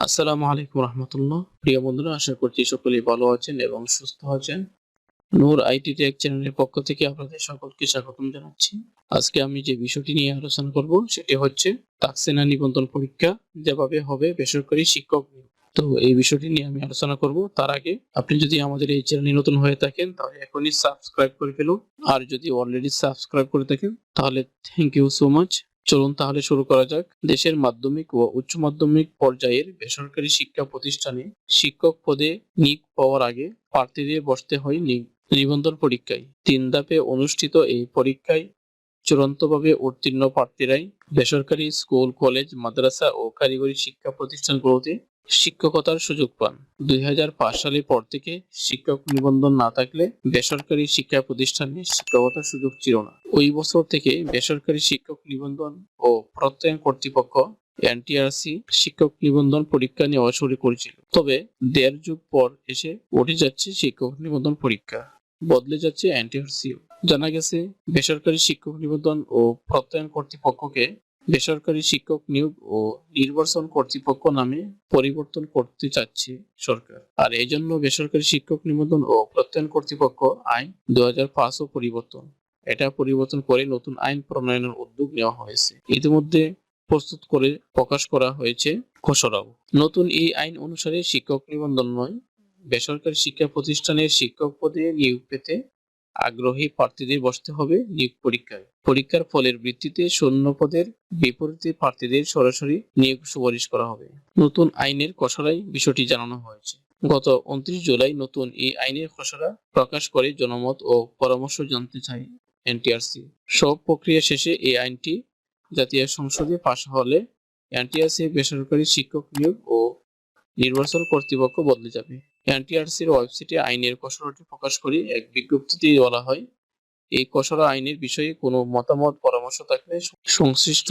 আসসালামু আলাইকুম রহমতুল্লাহ। প্রিয় বন্ধুরা, আশা করছি সকলেই ভালো আছেন এবং সুস্থ আছেন। নূর আইটি টেক চ্যানেলের পক্ষ থেকে আপনাদের সকলকে স্বাগতম জানাচ্ছি। আজকে আমি যে বিষয়টি নিয়ে আলোচনা করব, সেটি হচ্ছে তাকসেনা নিবন্ধন পরীক্ষা যেভাবে হবে বেসরকারি শিক্ষক তো এই বিষয়টি নিয়ে আমি আলোচনা করব। তার আগে আপনি যদি আমাদের এই চ্যানেলে নতুন হয়ে থাকেন, তাহলে এখনই সাবস্ক্রাইব করে ফেলুন। আর যদি অলরেডি সাবস্ক্রাইব করে থাকেন, তাহলে থ্যাংক ইউ সো মাচ চলুন তাহলে শুরু করা যাক। দেশের মাধ্যমিক ও উচ্চ মাধ্যমিক পর্যায়ের বেসরকারি শিক্ষা প্রতিষ্ঠানে শিক্ষক পদে নিয়োগ পাওয়ার আগে প্রার্থীদের বসতে হয় নিবন্ধন পরীক্ষায়। তিন ধাপে অনুষ্ঠিত এই পরীক্ষায় চূড়ান্তভাবে উত্তীর্ণ প্রার্থীরাই বেসরকারি স্কুল, কলেজ, মাদ্রাসা ও কারিগরি শিক্ষা প্রতিষ্ঠানগুলোতে শিক্ষকতার সুযোগ পান। দুই হাজার পাঁচ সালের পর থেকে শিক্ষক নিবন্ধন না থাকলে বেসরকারি শিক্ষা প্রতিষ্ঠানে শিক্ষকতার সুযোগ ছিল না। ওই বছর থেকে বেসরকারি শিক্ষক নিবন্ধন ও প্রত্যয়ন কর্তৃপক্ষ এনটিআরসি শিক্ষক নিবন্ধন পরীক্ষা নেওয়া শুরু করেছিল। তবে দেড় যুগ পর এসে উঠে যাচ্ছে শিক্ষক নিবন্ধন পরীক্ষা। বদলে যাচ্ছে এনটিআরসিও। জানা গেছে, বেসরকারি শিক্ষক নিবন্ধন ও প্রত্যয়ন কর্তৃপক্ষকে বেসরকারি শিক্ষক নিয়োগ ও নির্বাচন কর্তৃপক্ষ নামে পরিবর্তন করতে চাচ্ছে সরকার। আর এই জন্য বেসরকারি শিক্ষক নিবন্ধন ও প্রত্যয়ন কর্তৃপক্ষ আইন দু হাজার পরিবর্তন। এটা পরিবর্তন করে নতুন আইন প্রণয়নের উদ্যোগ নেওয়া হয়েছে। ইতিমধ্যে প্রস্তুত করে প্রকাশ করা হয়েছে খসড়াও। নতুন এই আইন অনুসারে শিক্ষক নিবন্ধন নয়, বেসরকারি শিক্ষা প্রতিষ্ঠানের শিক্ষক পদে নিয়োগ পেতে আগ্রহী প্রার্থীদের বসতে হবে নিয়োগ পরীক্ষায়। পরীক্ষার ফলের ভিত্তিতে শূন্য পদের বিপরীতে প্রার্থীদের সরাসরি নিয়োগ সুপারিশ করা হবে। নতুন আইনের খসড়ায় বিষয়টি জানানো হয়েছে। গত উনত্রিশ জুলাই নতুন এই আইনের খসড়া প্রকাশ করে জনমত ও পরামর্শ জানতে চায় এনটিআরসি। সব প্রক্রিয়া শেষে এই আইনটি জাতীয় সংসদে পাশ হলে এনটিআরসি বেসরকারি শিক্ষক নিয়োগ ও নির্বাচন কর্তৃপক্ষ বদলে যাবে। এনটিআরসির ওয়েবসাইটে আইনের খসড়াটি প্রকাশ করে এক বিজ্ঞপ্তিতে বলা হয়, এই খসড়া আইনের বিষয়ে কোনো মতামত, পরামর্শ থাকলে সংশ্লিষ্ট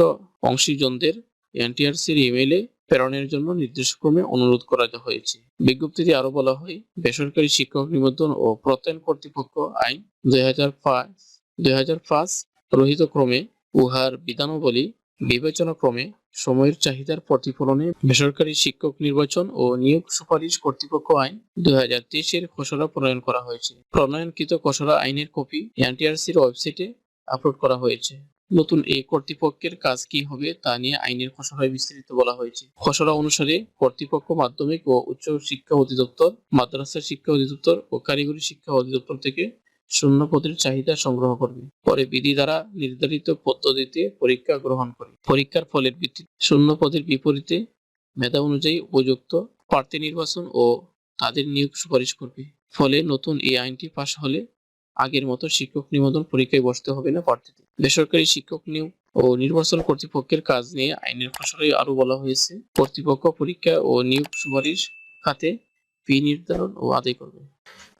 অংশীজনদের এনটিআরসির ইমেইলে প্রেরণের জন্য নির্দেশক্রমে অনুরোধ করা হয়েছে। বিজ্ঞপ্তিতে আরও বলা হয়, বেসরকারি শিক্ষক নিবন্ধন ও প্রত্যয়ন কর্তৃপক্ষ আইন দুই হাজার পাঁচ, দুই হাজার পাঁচ রহিত ক্রমে উহার বিধানাবলী বিবেচনা ক্রমে সময়ের চাহিদার প্রতিফলনে বেসরকারি শিক্ষক নির্বাচন ও নিয়োগ সুপারিশ কর্তৃপক্ষ আইন দুই হাজার তেইশের খসড়া প্রণয়ন করা হয়েছে। প্রণয়নকৃত খসড়া আইনের কপি এনটিআরসির ওয়েবসাইটে আপলোড করা হয়েছে। নতুন এই কর্তৃপক্ষের কাজ কি হবে তা নিয়ে আইনের খসড়ায় বিস্তারিত বলা হয়েছে। খসড়া অনুসারে কর্তৃপক্ষ মাধ্যমিক ও উচ্চ শিক্ষা অধিদপ্তর, মাদ্রাসা শিক্ষা অধিদপ্তর ও কারিগরি শিক্ষা অধিদপ্তর থেকে শূন্য পদের চাহিদা সংগ্রহ করবে। পরে বিধি দ্বারা নির্ধারিত পদ্ধতিতে পরীক্ষা গ্রহণ করে। পরীক্ষার ফলের ভিত্তিতে শূন্য পদের বিপরীতে মেধা অনুযায়ী উপযুক্ত প্রার্থী নির্বাচন ও তাদের নিয়োগ সুপারিশ করবে। ফলে নতুন এই আইনটি পাশ হলে আগের মতো শিক্ষক নিবন্ধন পরীক্ষায় বসতে হবে না প্রার্থীদের। বেসরকারি শিক্ষক নিয়োগ ও নির্বাচন কর্তৃপক্ষের কাজ নিয়ে আইনের খসড়ায় আরও বলা হয়েছে, কর্তৃপক্ষ পরীক্ষা ও নিয়োগ সুপারিশ খাতে ফি নির্ধারণ ও আদায় করবে।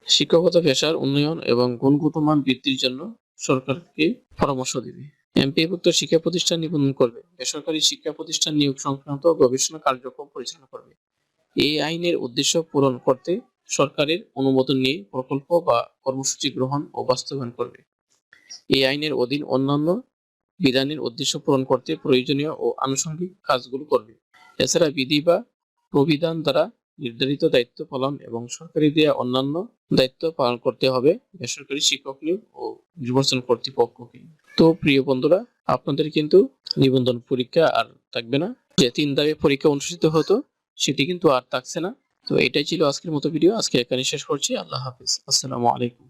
শিক্ষকতা পেশার উন্নয়ন এবং গুণগত মান বৃদ্ধির জন্য সরকারকে পরামর্শ দিবে। এমপিভুক্ত শিক্ষা প্রতিষ্ঠান নিবন্ধন করবে। বেসরকারি শিক্ষা প্রতিষ্ঠান নিয়োগ সংক্রান্ত গবেষণা কার্যক্রম পরিচালনা করবে। এই আইনের উদ্দেশ্য পূরণ করতে সরকারের অনুমোদন নিয়ে প্রকল্প বা কর্মসূচি গ্রহণ ও বাস্তবায়ন করবে। এই আইনের অধীন অন্যান্য বিধানের উদ্দেশ্য পূরণ করতে প্রয়োজনীয় ও আনুষঙ্গিক কাজগুলো করবে। এছাড়া বিধি বা প্রবিধান দ্বারা নির্ধারিত দায়িত্ব পালন এবং সরকারি দেয়া অন্যান্য দায়িত্ব পালন করতে হবে বেসরকারি শিক্ষক নিয়োগ ও নির্বাচন কর্তৃপক্ষকে। তো প্রিয় বন্ধুরা, আপনাদের কিন্তু নিবন্ধন পরীক্ষা আর থাকবে না। যে তিন দাবি পরীক্ষা অনুষ্ঠিত হতো, সেটি কিন্তু আর থাকছে না। তো এটাই ছিল আজকের মতো ভিডিও। আজকে এখানে শেষ করছি। আল্লাহ হাফিজ। আসসালামু আলাইকুম।